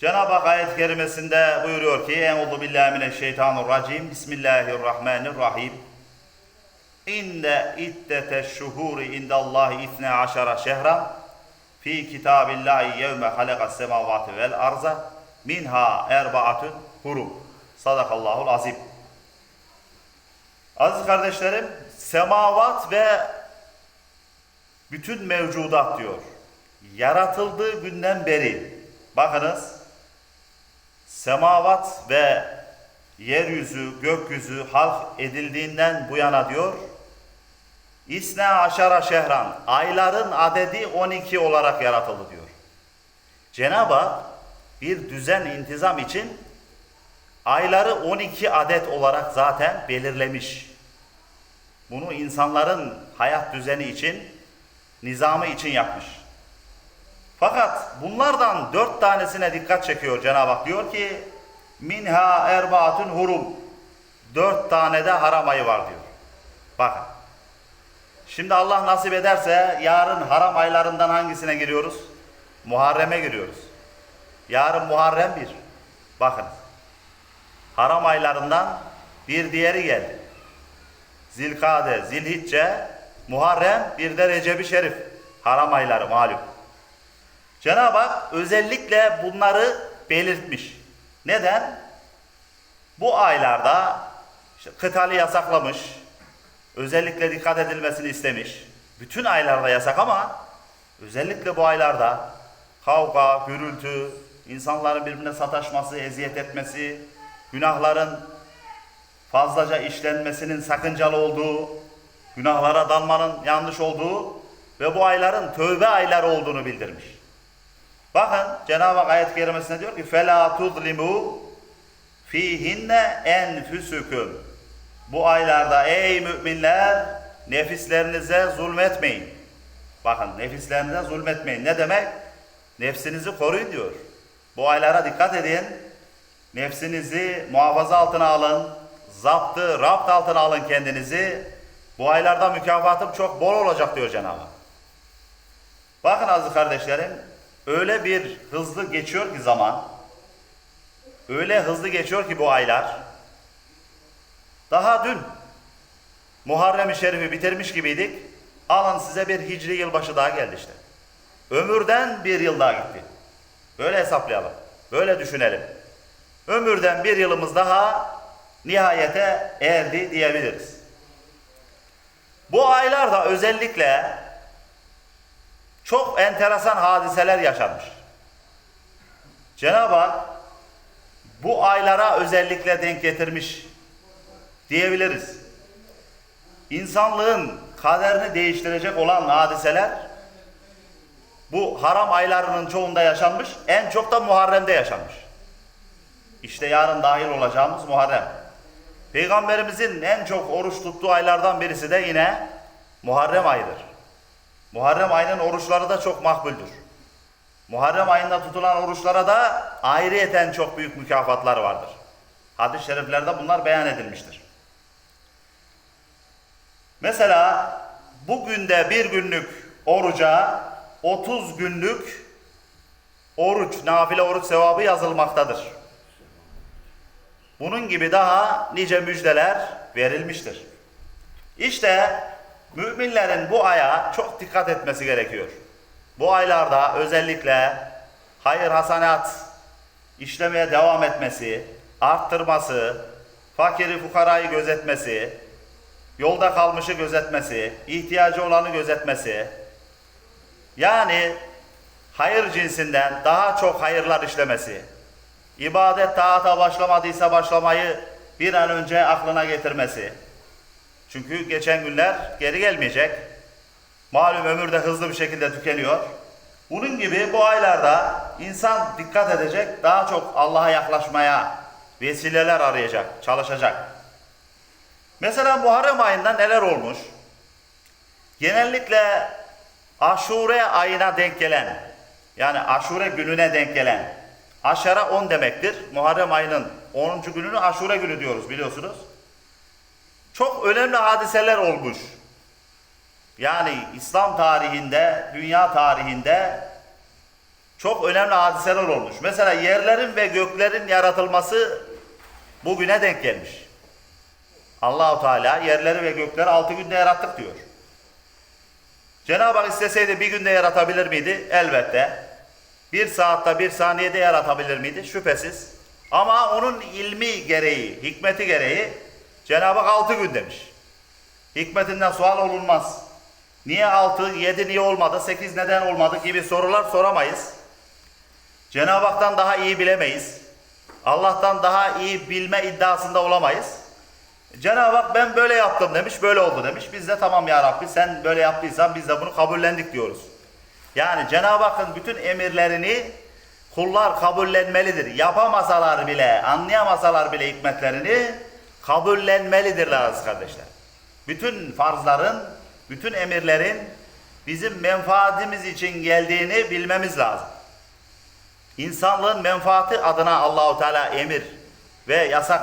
Cenab-ı Hak ayet-i kerimesinde buyuruyor ki Euzu billahi mineşşeytanirracim Bismillahirrahmanirrahim. İnne iddete şuhuri indallahi itne aşara şehran fi kitabillahi yevme halakas semavati vel arza minha erbaatun hurum. Sadakallahul azim Aziz kardeşlerim semavat ve bütün mevcudat diyor yaratıldığı günden beri bakınız semavat ve yeryüzü, gökyüzü halk edildiğinden bu yana diyor İsne aşara şehran ayların adedi 12 olarak yaratıldı diyor. Cenab-ı Hak bir düzen intizam için ayları 12 adet olarak zaten belirlemiş. Bunu insanların hayat düzeni için, nizamı için yapmış. Fakat bunlardan dört tanesine dikkat çekiyor Cenab-ı Hak. Diyor ki, minha erbaatun hurum. Dört tane de haram ayı var diyor. Bakın. Şimdi Allah nasip ederse yarın haram aylarından hangisine giriyoruz? Muharrem'e giriyoruz. Yarın Muharrem bir. Bakın. Haram aylarından bir diğeri geldi. Zilkade, Zilhicce, Muharrem, bir de Recep-i Şerif. Haram ayları malum. Cenab-ı Hak özellikle bunları belirtmiş. Neden? Bu aylarda işte kıtali yasaklamış. Özellikle dikkat edilmesini istemiş. Bütün aylarda yasak ama özellikle bu aylarda kavga, gürültü, insanların birbirine sataşması, eziyet etmesi, günahların fazlaca işlenmesinin sakıncalı olduğu, günahlara dalmanın yanlış olduğu ve bu ayların tövbe ayları olduğunu bildirmiş. Bakın Cenab-ı Hak ayet-i kerimesinde diyor ki فَلَا تُظْلِمُوا ف۪يهِنَّ اَنْفُسُكُمْ Bu aylarda ey müminler nefislerinize zulmetmeyin. Bakın nefislerinize zulmetmeyin. Ne demek? Nefsinizi koruyun diyor. Bu aylara dikkat edin. Nefsinizi muhafaza altına alın. Zaptı, rapt altına alın kendinizi. Bu aylarda mükafatım çok bol olacak diyor Cenab-ı Hak. Bakın aziz kardeşlerim, öyle bir hızlı geçiyor ki zaman, öyle hızlı geçiyor ki bu aylar, daha dün Muharrem-i Şerif'i bitirmiş gibiydik, alın size bir hicri yılbaşı daha geldi işte. Ömürden bir yıl daha gitti. Böyle hesaplayalım, böyle düşünelim. Ömürden bir yılımız daha nihayete erdi diyebiliriz. Bu aylarda özellikle çok enteresan hadiseler yaşanmış. Cenab-ı Hak bu aylara özellikle denk getirmiş diyebiliriz. İnsanlığın kaderini değiştirecek olan hadiseler bu haram aylarının çoğunda yaşanmış, en çok da Muharrem'de yaşanmış. İşte yarın dahil olacağımız Muharrem. Peygamberimizin en çok oruç tuttuğu aylardan birisi de yine Muharrem ayıdır. Muharrem ayının oruçları da çok makbuldür. Muharrem ayında tutulan oruçlara da ayrıyeten çok büyük mükafatlar vardır. Hadis-i şeriflerde bunlar beyan edilmiştir. Mesela bugün de bir günlük oruca 30 günlük oruç, nafile oruç sevabı yazılmaktadır. Bunun gibi daha nice müjdeler verilmiştir. İşte müminlerin bu aya çok dikkat etmesi gerekiyor. Bu aylarda özellikle hayır hasanat işlemeye devam etmesi, arttırması, fakiri fukarayı gözetmesi, yolda kalmışı gözetmesi, ihtiyacı olanı gözetmesi, yani hayır cinsinden daha çok hayırlar işlemesi, ibadet taata başlamadıysa başlamayı bir an önce aklına getirmesi. Çünkü geçen günler geri gelmeyecek. Malum ömür de hızlı bir şekilde tükeniyor. Bunun gibi bu aylarda insan dikkat edecek, daha çok Allah'a yaklaşmaya vesileler arayacak, çalışacak. Mesela Muharrem ayında neler olmuş? Genellikle Aşure ayına denk gelen, yani Aşure gününe denk gelen, Aşara 10 demektir. Muharrem ayının 10. gününü Aşure günü diyoruz biliyorsunuz. Çok önemli hadiseler olmuş. Yani İslam tarihinde, dünya tarihinde çok önemli hadiseler olmuş. Mesela yerlerin ve göklerin yaratılması bugüne denk gelmiş. Allahu Teala yerleri ve gökleri altı günde yarattık diyor. Cenab-ı Hak isteseydi bir günde yaratabilir miydi? Elbette. Bir saatte, bir saniyede yaratabilir miydi? Şüphesiz. Ama onun ilmi gereği, hikmeti gereği Cenab-ı Hak altı gün demiş. Hikmetinden sual olunmaz. Niye altı, yedi niye olmadı, sekiz neden olmadı gibi sorular soramayız. Cenab-ı Hak'tan daha iyi bilemeyiz. Allah'tan daha iyi bilme iddiasında olamayız. Cenab-ı Hak ben böyle yaptım demiş, böyle oldu demiş. Biz de tamam ya Rabbi sen böyle yaptıysan biz de bunu kabullendik diyoruz. Yani Cenab-ı Hakk'ın bütün emirlerini kullar kabullenmelidir. Yapamasalar bile, anlayamasalar bile hikmetlerini kabullenmelidirler aziz kardeşler. Bütün farzların, bütün emirlerin bizim menfaatimiz için geldiğini bilmemiz lazım. İnsanlığın menfaati adına Allahu Teala emir ve yasak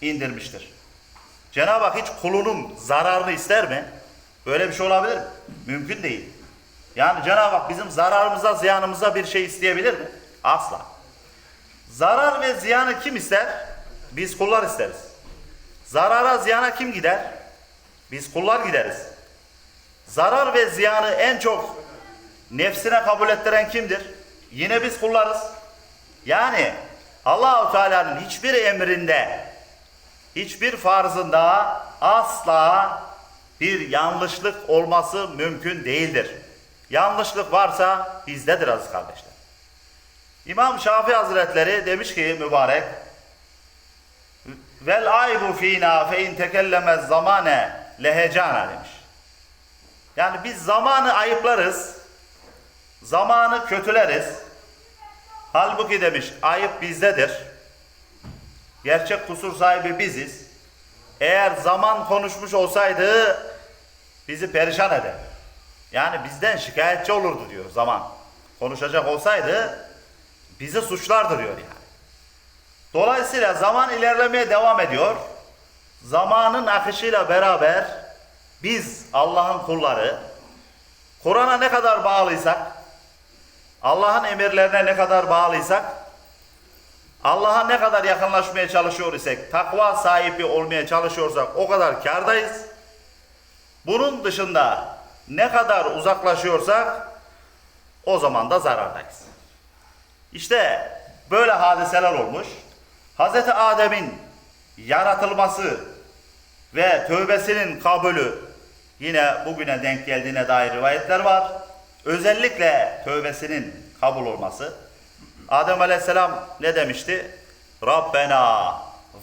indirmiştir. Cenab-ı Hak hiç kulunun zararını ister mi? Böyle bir şey olabilir mi? Mümkün değil. Yani Cenab-ı Hak bizim zararımıza, ziyanımıza bir şey isteyebilir mi? Asla. Zarar ve ziyanı kim ister? Biz kullar isteriz. Zarara, ziyana kim gider? Biz kullar gideriz. Zarar ve ziyanı en çok nefsine kabul ettiren kimdir? Yine biz kullarız. Yani Allahu Teala'nın hiçbir emrinde, hiçbir farzında asla bir yanlışlık olması mümkün değildir. Yanlışlık varsa bizdedir aziz kardeşler. İmam Şafii Hazretleri demiş ki mübarek Vel aybu fina fe in tekellemez zamane lehecana demiş. Yani biz zamanı ayıplarız, zamanı kötüleriz. Halbuki demiş ayıp bizdedir. Gerçek kusur sahibi biziz. Eğer zaman konuşmuş olsaydı bizi perişan eder. Yani bizden şikayetçi olurdu diyor zaman. Konuşacak olsaydı bizi suçlardı diyor yani. Dolayısıyla zaman ilerlemeye devam ediyor. Zamanın akışıyla beraber biz Allah'ın kulları Kur'an'a ne kadar bağlıysak Allah'ın emirlerine ne kadar bağlıysak Allah'a ne kadar yakınlaşmaya çalışıyor isek, takva sahibi olmaya çalışıyorsak o kadar kardayız. Bunun dışında ne kadar uzaklaşıyorsak o zaman da zarardayız. İşte böyle hadiseler olmuş. Hz. Adem'in yaratılması ve tövbesinin kabulü yine bugüne denk geldiğine dair rivayetler var. Özellikle tövbesinin kabul olması. Adem Aleyhisselam ne demişti? Rabbena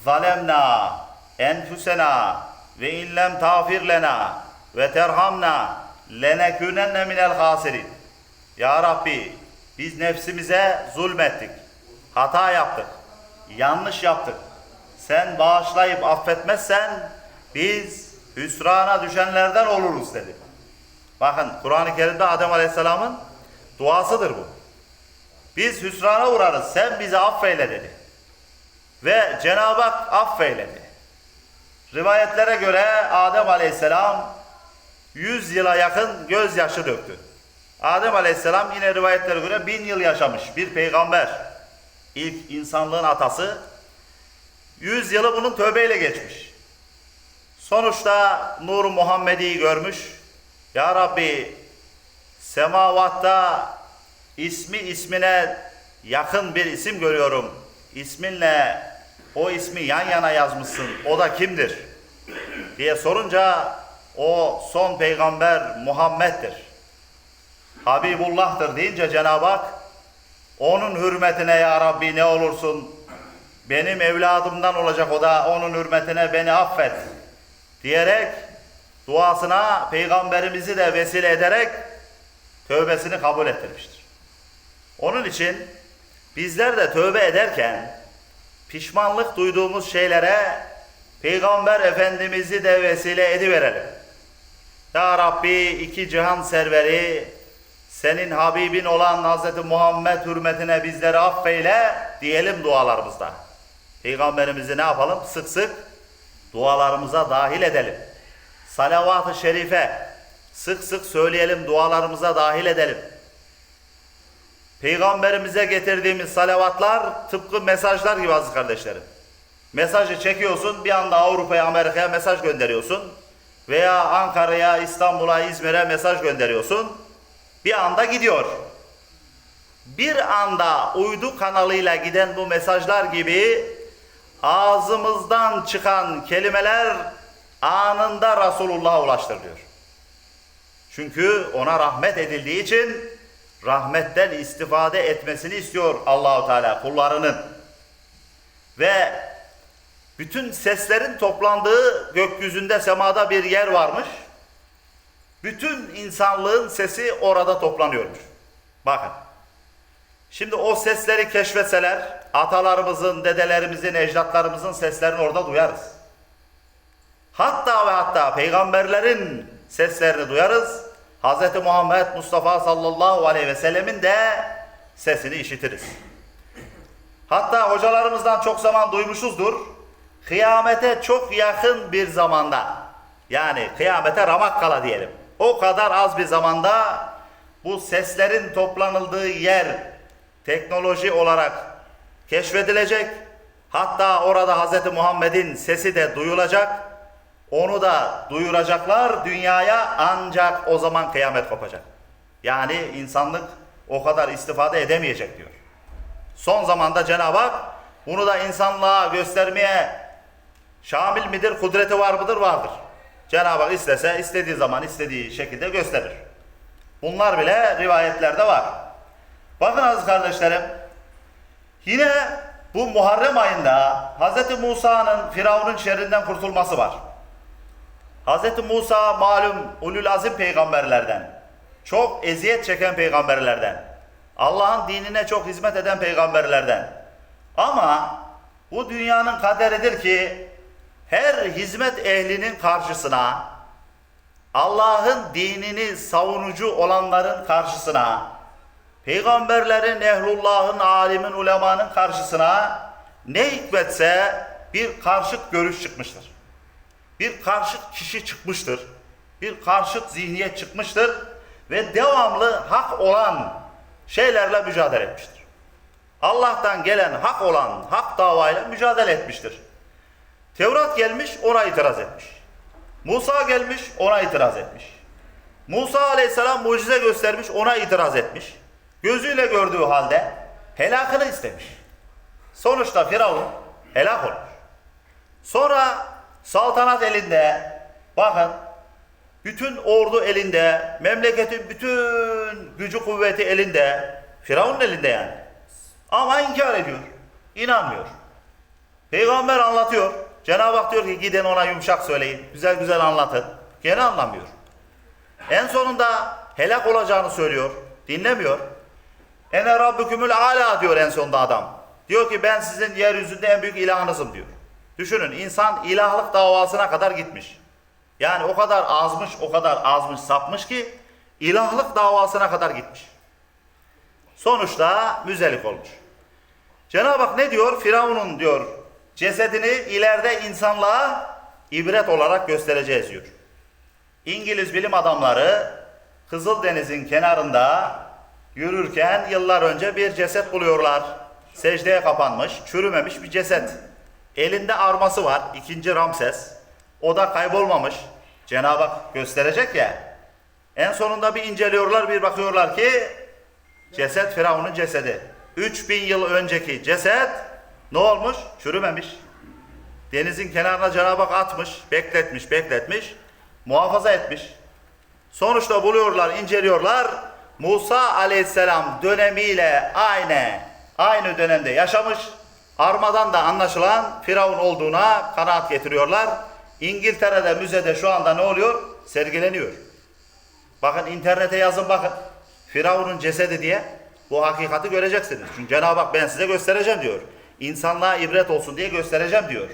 zalemna enfusena ve inlem tağfir lena ve terhamna lenekünenne minel hasirin. Ya Rabbi biz nefsimize zulmettik. Hata yaptık. Yanlış yaptık. Sen bağışlayıp affetmezsen biz hüsrana düşenlerden oluruz dedi. Bakın Kur'an-ı Kerim'de Adem Aleyhisselam'ın duasıdır bu. Biz hüsrana uğrarız. Sen bizi affeyle dedi. Ve Cenab-ı Hak affeyledi. Rivayetlere göre Adem Aleyhisselam 100 yıla yakın gözyaşı döktü. Adem Aleyhisselam yine rivayetlere göre bin yıl yaşamış bir peygamber. İlk insanlığın atası. 100 yılı bunun tövbeyle geçmiş. Sonuçta Nur Muhammedi'yi görmüş. Ya Rabbi semavatta ismi ismine yakın bir isim görüyorum. İsminle o ismi yan yana yazmışsın. O da kimdir? diye sorunca o son peygamber Muhammed'dir. Habibullah'tır deyince Cenab-ı Hak onun hürmetine ya Rabbi ne olursun benim evladımdan olacak o da onun hürmetine beni affet diyerek duasına peygamberimizi de vesile ederek tövbesini kabul ettirmiştir. Onun için bizler de tövbe ederken pişmanlık duyduğumuz şeylere Peygamber Efendimiz'i de vesile ediverelim. Ya Rabbi iki cihan serveri senin Habibin olan Hz. Muhammed hürmetine bizleri affeyle diyelim dualarımızda. Peygamberimizi ne yapalım? Sık sık dualarımıza dahil edelim. Salavat-ı şerife sık sık söyleyelim, dualarımıza dahil edelim. Peygamberimize getirdiğimiz salavatlar tıpkı mesajlar gibi aziz kardeşlerim. Mesajı çekiyorsun bir anda Avrupa'ya Amerika'ya mesaj gönderiyorsun. Veya Ankara'ya, İstanbul'a, İzmir'e mesaj gönderiyorsun. Bir anda gidiyor. Bir anda uydu kanalıyla giden bu mesajlar gibi ağzımızdan çıkan kelimeler anında Resulullah'a ulaştırılıyor. Çünkü ona rahmet edildiği için rahmetten istifade etmesini istiyor Allahu Teala kullarının. Ve bütün seslerin toplandığı gökyüzünde semada bir yer varmış. Bütün insanlığın sesi orada toplanıyormuş. Bakın. Şimdi o sesleri keşfetseler atalarımızın, dedelerimizin, ecdatlarımızın seslerini orada duyarız. Hatta ve hatta peygamberlerin seslerini duyarız. Hz. Muhammed Mustafa sallallahu aleyhi ve sellemin de sesini işitiriz. Hatta hocalarımızdan çok zaman duymuşuzdur. Kıyamete çok yakın bir zamanda yani kıyamete ramak kala diyelim. O kadar az bir zamanda bu seslerin toplanıldığı yer teknoloji olarak keşfedilecek. Hatta orada Hz. Muhammed'in sesi de duyulacak. Onu da duyuracaklar dünyaya ancak o zaman kıyamet kopacak. Yani insanlık o kadar istifade edemeyecek diyor. Son zamanda Cenab-ı Hak bunu da insanlığa göstermeye şamil midir, kudreti var mıdır? Vardır. Cenab-ı Hak istese istediği zaman istediği şekilde gösterir. Bunlar bile rivayetlerde var. Bakın aziz kardeşlerim, yine bu Muharrem ayında Hz. Musa'nın Firavun'un şerrinden kurtulması var. Hz. Musa malum ulul azim peygamberlerden, çok eziyet çeken peygamberlerden, Allah'ın dinine çok hizmet eden peygamberlerden. Ama bu dünyanın kaderidir ki her hizmet ehlinin karşısına, Allah'ın dinini savunucu olanların karşısına, peygamberlerin, ehlullahın, alimin, ulemanın karşısına ne hikmetse bir karşıt görüş çıkmıştır. Bir karşıt kişi çıkmıştır. Bir karşıt zihniyet çıkmıştır ve devamlı hak olan şeylerle mücadele etmiştir. Allah'tan gelen hak olan hak davayla mücadele etmiştir. Tevrat gelmiş ona itiraz etmiş. Musa gelmiş ona itiraz etmiş. Musa aleyhisselam mucize göstermiş ona itiraz etmiş. Gözüyle gördüğü halde helakını istemiş. Sonuçta Firavun helak olmuş. Sonra saltanat elinde bakın bütün ordu elinde, memleketin bütün gücü kuvveti elinde, Firavun'un elinde yani. Ama inkar ediyor, inanmıyor. Peygamber anlatıyor. Cenab-ı Hak diyor ki gidin ona yumuşak söyleyin, güzel güzel anlatın. Gene anlamıyor. En sonunda helak olacağını söylüyor, dinlemiyor. Ene rabbükümül ala diyor en sonunda adam. Diyor ki ben sizin yeryüzünde en büyük ilahınızım diyor. Düşünün insan ilahlık davasına kadar gitmiş. Yani o kadar azmış, o kadar azmış, sapmış ki ilahlık davasına kadar gitmiş. Sonuçta müzelik olmuş. Cenab-ı Hak ne diyor? Firavun'un diyor cesedini ileride insanlığa ibret olarak göstereceğiz diyor. İngiliz bilim adamları Kızıldeniz'in kenarında yürürken yıllar önce bir ceset buluyorlar. Secdeye kapanmış, çürümemiş bir ceset. Elinde arması var, ikinci Ramses. O da kaybolmamış. Cenab-ı Hak gösterecek ya. En sonunda bir inceliyorlar, bir bakıyorlar ki ceset Firavun'un cesedi. 3000 yıl önceki ceset ne olmuş? Çürümemiş. Denizin kenarına Cenab-ı Hak atmış, bekletmiş, bekletmiş, muhafaza etmiş. Sonuçta buluyorlar, inceliyorlar. Musa aleyhisselam dönemiyle aynı, aynı dönemde yaşamış. Armadan da anlaşılan Firavun olduğuna kanaat getiriyorlar. İngiltere'de müzede şu anda ne oluyor? Sergileniyor. Bakın internete yazın bakın. Firavun'un cesedi diye bu hakikati göreceksiniz. Çünkü Cenab-ı Hak ben size göstereceğim diyor. İnsanlığa ibret olsun diye göstereceğim diyor.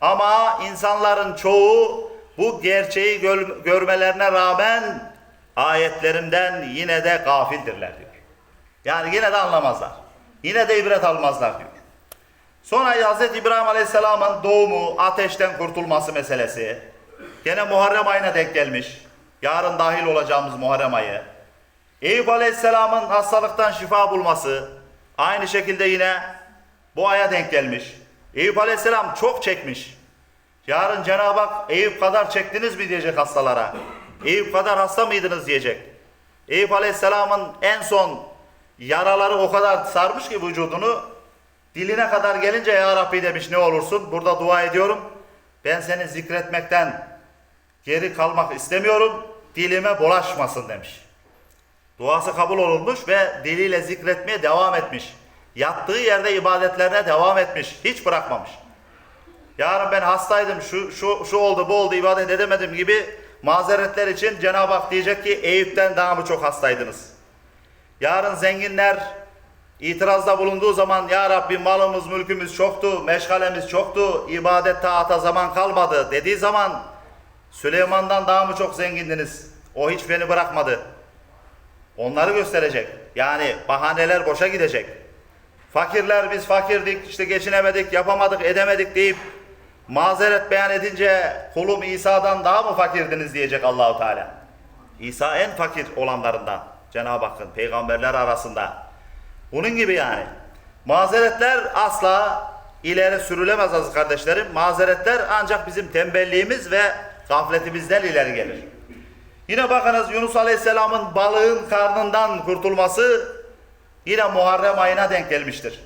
Ama insanların çoğu bu gerçeği gör- görmelerine rağmen ayetlerimden yine de gafildirler diyor. Yani yine de anlamazlar. Yine de ibret almazlar diyor. Sonra Hz. İbrahim Aleyhisselam'ın doğumu, ateşten kurtulması meselesi. Gene Muharrem ayına denk gelmiş. Yarın dahil olacağımız Muharrem ayı. Eyüp Aleyhisselam'ın hastalıktan şifa bulması aynı şekilde yine bu aya denk gelmiş. Eyüp Aleyhisselam çok çekmiş. Yarın Cenab-ı Hak Eyüp kadar çektiniz mi diyecek hastalara. Eyüp kadar hasta mıydınız diyecek. Eyüp Aleyhisselam'ın en son yaraları o kadar sarmış ki vücudunu diline kadar gelince ya Rabbi demiş ne olursun burada dua ediyorum. Ben seni zikretmekten geri kalmak istemiyorum. Dilime bulaşmasın demiş. Duası kabul olunmuş ve diliyle zikretmeye devam etmiş. Yattığı yerde ibadetlerine devam etmiş. Hiç bırakmamış. Yarın ben hastaydım, şu, şu, şu oldu, bu oldu, ibadet edemedim gibi mazeretler için Cenab-ı Hak diyecek ki Eyüp'ten daha mı çok hastaydınız? Yarın zenginler itirazda bulunduğu zaman Ya Rabbi malımız, mülkümüz çoktu, meşgalemiz çoktu, ibadet taata zaman kalmadı dediği zaman Süleyman'dan daha mı çok zengindiniz? O hiç beni bırakmadı. Onları gösterecek. Yani bahaneler boşa gidecek. Fakirler biz fakirdik, işte geçinemedik, yapamadık, edemedik deyip mazeret beyan edince kulum İsa'dan daha mı fakirdiniz diyecek Allahu Teala. İsa en fakir olanlarından Cenab-ı Hakk'ın peygamberler arasında. Bunun gibi yani. Mazeretler asla ileri sürülemez aziz kardeşlerim. Mazeretler ancak bizim tembelliğimiz ve gafletimizden ileri gelir. Yine bakınız Yunus Aleyhisselam'ın balığın karnından kurtulması yine Muharrem ayına denk gelmiştir.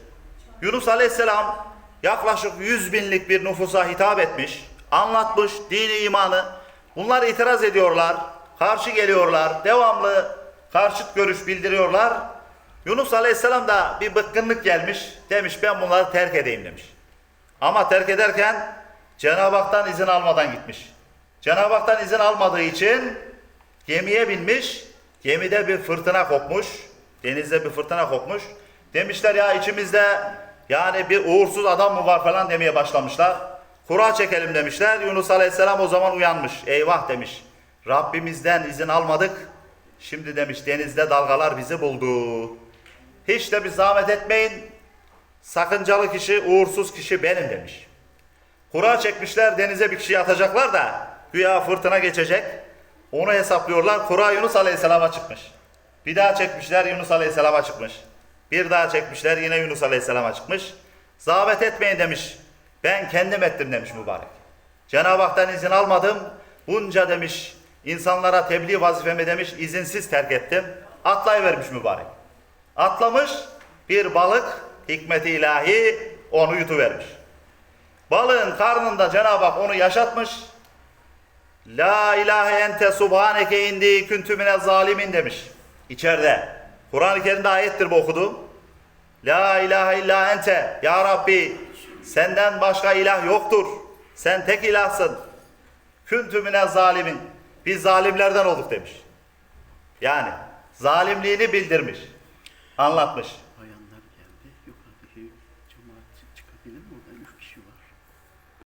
Yunus Aleyhisselam yaklaşık 100 binlik bir nüfusa hitap etmiş, anlatmış dini imanı. Bunlar itiraz ediyorlar, karşı geliyorlar, devamlı karşıt görüş bildiriyorlar. Yunus Aleyhisselam da bir bıkkınlık gelmiş, demiş ben bunları terk edeyim demiş. Ama terk ederken Cenab-ı Hak'tan izin almadan gitmiş. Cenab-ı Hak'tan izin almadığı için gemiye binmiş, gemide bir fırtına kopmuş, denizde bir fırtına kopmuş. Demişler ya içimizde yani bir uğursuz adam mı var falan demeye başlamışlar. Kura çekelim demişler. Yunus Aleyhisselam o zaman uyanmış. Eyvah demiş. Rabbimizden izin almadık. Şimdi demiş denizde dalgalar bizi buldu. Hiç de bir zahmet etmeyin. Sakıncalı kişi, uğursuz kişi benim demiş. Kura çekmişler denize bir kişiyi atacaklar da güya fırtına geçecek. Onu hesaplıyorlar. Kura Yunus Aleyhisselam'a çıkmış. Bir daha çekmişler Yunus Aleyhisselam'a çıkmış. Bir daha çekmişler yine Yunus Aleyhisselam'a çıkmış. Zahmet etmeyin demiş. Ben kendim ettim demiş mübarek. Cenab-ı Hak'tan izin almadım. Bunca demiş insanlara tebliğ vazifemi demiş izinsiz terk ettim. Atlayıvermiş mübarek. Atlamış bir balık hikmeti ilahi onu yutuvermiş. Balığın karnında Cenab-ı Hak onu yaşatmış. La ilahe ente subhaneke indi küntü zalimin demiş. İçeride. Kur'an-ı Kerim'de ayettir bu okuduğum. La ilahe illa ente. Ya Rabbi senden başka ilah yoktur. Sen tek ilahsın. Küntü mine zalimin. Biz zalimlerden olduk demiş. Yani zalimliğini bildirmiş. Anlatmış.